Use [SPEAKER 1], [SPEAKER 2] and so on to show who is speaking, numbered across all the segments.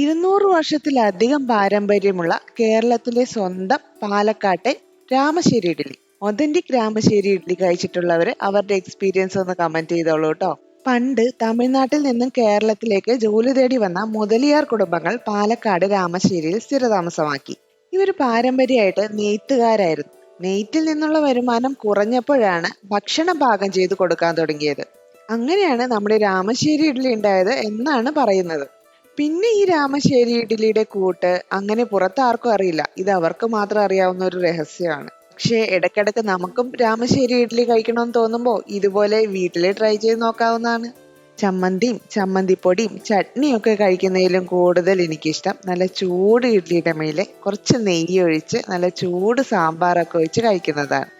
[SPEAKER 1] ഇരുന്നൂറ് വർഷത്തിലധികം പാരമ്പര്യമുള്ള കേരളത്തിലെ സ്വന്തം പാലക്കാട്ടെ രാമശ്ശേരി ഇഡ്ഡലി. ഒതന്റിക് രാമശ്ശേരി ഇഡ്ഡലി കഴിച്ചിട്ടുള്ളവര് അവരുടെ എക്സ്പീരിയൻസ് ഒന്ന് കമന്റ് ചെയ്തോളൂ കേട്ടോ പണ്ട് തമിഴ്നാട്ടിൽ നിന്നും കേരളത്തിലേക്ക് ജോലി തേടി വന്ന മുതലിയാർ കുടുംബങ്ങൾ പാലക്കാട് രാമശ്ശേരിയിൽ സ്ഥിരതാമസമാക്കി. ഇവർ പാരമ്പര്യമായിട്ട് നെയ്ത്തുകാരായിരുന്നു. നെയ്ത്തിൽ നിന്നുള്ള വരുമാനം കുറഞ്ഞപ്പോഴാണ് ഭക്ഷണം പാകം ചെയ്ത് കൊടുക്കാൻ തുടങ്ങിയത്. അങ്ങനെയാണ് നമ്മുടെ രാമശ്ശേരി ഇഡ്ഡലി ഉണ്ടായത് എന്നാണ് പറയുന്നത്. പിന്നെ ഈ രാമശ്ശേരി ഇഡ്ഡലിയുടെ കൂട്ട് അങ്ങനെ പുറത്ത് ആർക്കും അറിയില്ല. ഇത് അവർക്ക് മാത്രം അറിയാവുന്ന ഒരു രഹസ്യമാണ്. പക്ഷേ ഇടയ്ക്കിടയ്ക്ക് നമുക്കും രാമശ്ശേരി ഇഡ്ഡലി കഴിക്കണമെന്ന് തോന്നുമ്പോൾ ഇതുപോലെ വീട്ടിൽ ട്രൈ ചെയ്ത് നോക്കാവുന്നതാണ്. ചമ്മന്തിയും ചമ്മന്തിപ്പൊടിയും ചട്നിയും ഒക്കെ കഴിക്കുന്നതിലും കൂടുതൽ എനിക്കിഷ്ടം. നല്ല ചൂട് ഇഡ്ഡലിയുടെ മേലെ കുറച്ച് നെയ്യ് ഒഴിച്ച് നല്ല ചൂട് സാമ്പാറൊക്കെ ഒഴിച്ച് കഴിക്കുന്നതാണ്.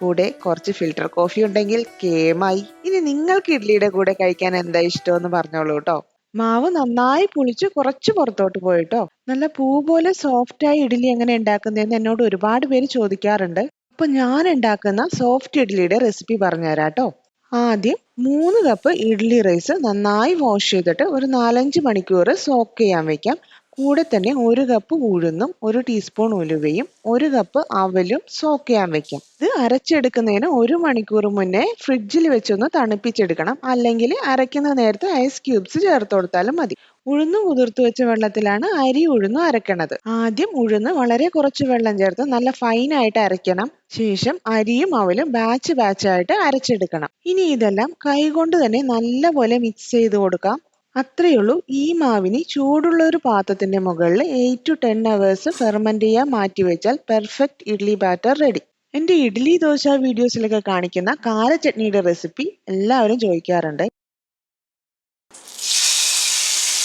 [SPEAKER 1] കൂടെ കുറച്ച് ഫിൽട്ടർ കോഫി ഉണ്ടെങ്കിൽ കേമായി. ഇനി നിങ്ങൾക്ക് ഇഡ്ഡലിയുടെ കൂടെ കഴിക്കാൻ എന്താ ഇഷ്ടമെന്ന് പറഞ്ഞോളൂ കേട്ടോ. മാവ് നന്നായി പുളിച്ച് കുറച്ച് പുറത്തോട്ട് പോയിട്ടോ. നല്ല പൂ പോലെ സോഫ്റ്റ് ആയി ഇഡ്ഡലി എങ്ങനെ ഉണ്ടാക്കുന്നതെന്ന് എന്നോട് ഒരുപാട് പേര് ചോദിക്കാറുണ്ട്. അപ്പൊ ഞാൻ ഉണ്ടാക്കുന്ന സോഫ്റ്റ് ഇഡ്ഡലിയുടെ റെസിപ്പി പറഞ്ഞുതരാം ആദ്യം മൂന്ന് കപ്പ് ഇഡ്ഡലി റൈസ് നന്നായി വാഷ് ചെയ്തിട്ട് ഒരു നാലഞ്ച് മണിക്കൂർ സോക്ക് ചെയ്യാൻ വെക്കാം. കൂടെ തന്നെ ഒരു കപ്പ് ഉഴുന്നും ഒരു ടീസ്പൂൺ ഉലുവയും ഒരു കപ്പ് അവലും സോക്ക് ചെയ്യാൻ വെക്കാം. ഇത് അരച്ചെടുക്കുന്നതിന് ഒരു മണിക്കൂർ മുന്നേ ഫ്രിഡ്ജിൽ വെച്ചൊന്ന് തണുപ്പിച്ചെടുക്കണം. അല്ലെങ്കിൽ അരയ്ക്കുന്ന നേരത്തെ ഐസ് ക്യൂബ്സ് ചേർത്ത് കൊടുത്താലും മതി. ഉഴുന്ന് കുതിർത്ത് വെച്ച വെള്ളത്തിലാണ് അരി ഉഴുന്ന് അരക്കണത് ആദ്യം ഉഴുന്ന് വളരെ കുറച്ച് വെള്ളം ചേർത്ത് നല്ല ഫൈനായിട്ട് അരയ്ക്കണം. ശേഷം അരിയും അവലും ബാച്ച് ബാച്ചായിട്ട് അരച്ചെടുക്കണം. ഇനി ഇതെല്ലാം കൈകൊണ്ട് തന്നെ നല്ലപോലെ മിക്സ് ചെയ്ത് കൊടുക്കാം. അത്രയേ ഉള്ളൂ ഈ മാവിന് ചൂടുള്ള ഒരു പാത്രത്തിന്റെ മുകളിൽ eight to ten hours ferment ചെയ്യാൻ മാറ്റി വെച്ചാൽ പെർഫെക്റ്റ് ഇഡ്ലി ബാറ്റർ റെഡി എന്റെ ഇഡ്ലി ദോശ വീഡിയോസിലൊക്കെ കാണിക്കുന്ന കാര ചട്നിയുടെ റെസിപ്പി എല്ലാവരും ചോദിക്കാറുണ്ട്.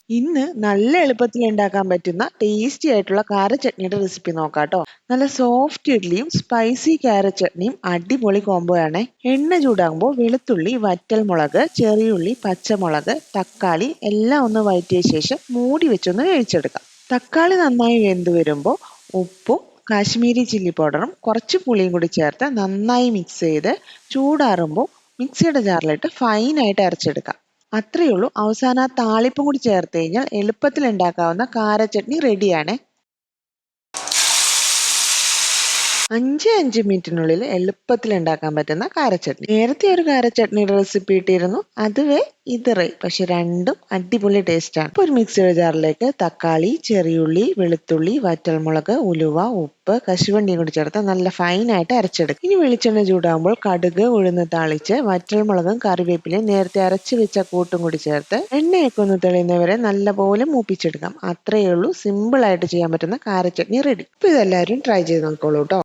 [SPEAKER 1] ഇന്ന് നല്ല എളുപ്പത്തിൽ ഉണ്ടാക്കാൻ പറ്റുന്ന ടേസ്റ്റി ആയിട്ടുള്ള കാര ചട്നിയുടെ റെസിപ്പി നോക്കാം കേട്ടോ. നല്ല സോഫ്റ്റ് ഇഡ്ഡലിയും സ്പൈസി കാര ചട്നിയും അടിപൊളി കോംബോ ആണ്. എണ്ണ ചൂടാകുമ്പോൾ വെളുത്തുള്ളി വറ്റൽമുളക് ചെറിയുള്ളി പച്ചമുളക് തക്കാളി എല്ലാം ഒന്ന് വഴറ്റിയ ശേഷം മൂടി വെച്ചൊന്ന് വേവിച്ചെടുക്കാം. തക്കാളി നന്നായി വെന്ത് വരുമ്പോൾ ഉപ്പും കാശ്മീരി ചില്ലി പൗഡറും കുറച്ച് പുളിയും കൂടി ചേർത്ത് നന്നായി മിക്സ് ചെയ്ത് ചൂടാറുമ്പോൾ മിക്സിയുടെ ജാറിലിട്ട് ഫൈനായിട്ട് അരച്ചെടുക്കാം. അത്രയേ ഉള്ളൂ. അവസാനം ആ താളിപ്പും കൂടി ചേർത്ത് കഴിഞ്ഞാൽ എളുപ്പത്തിൽ ഉണ്ടാക്കാവുന്ന കാര ചട്നി റെഡിയാണ് അഞ്ച് അഞ്ച് മിനിറ്റിനുള്ളിൽ എളുപ്പത്തിൽ ഉണ്ടാക്കാൻ പറ്റുന്ന കാരച്ചട്നി. നേരത്തെ ഒരു കാരച്ചട്നിയുടെ റെസിപ്പി ഇട്ടിരുന്നു. അതുവേ ഇതറി. പക്ഷെ രണ്ടും അടിപൊളി ടേസ്റ്റാണ് ഇപ്പോൾ ഒരു മിക്സിയുടെ ജാറിലേക്ക് തക്കാളി ചെറിയുള്ളി വെളുത്തുള്ളി വറ്റൽമുളക് ഉലുവ ഉപ്പ് കശുവണ്ടി കൂടി ചേർത്ത് നല്ല ഫൈനായിട്ട് അരച്ചെടുക്കും. ഇനി വെളിച്ചെണ്ണ ചൂടാകുമ്പോൾ കടുക് ഉഴുന്ന് താളിച്ച് വറ്റൽമുളകും കറിവേപ്പിലയും നേരത്തെ അരച്ചു വെച്ച കൂട്ടും കൂടി ചേർത്ത് എണ്ണയൊക്കെ ഒന്ന് തെളിയുന്നവരെ നല്ലപോലെ മൂപ്പിച്ചെടുക്കാം. അത്രയേ ഉള്ളൂ. സിമ്പിൾ ആയിട്ട് ചെയ്യാൻ പറ്റുന്ന കാരച്ചട്നി റെഡി ഇപ്പൊ ഇതെല്ലാവരും ട്രൈ ചെയ്ത് നോക്കോളൂ കേട്ടോ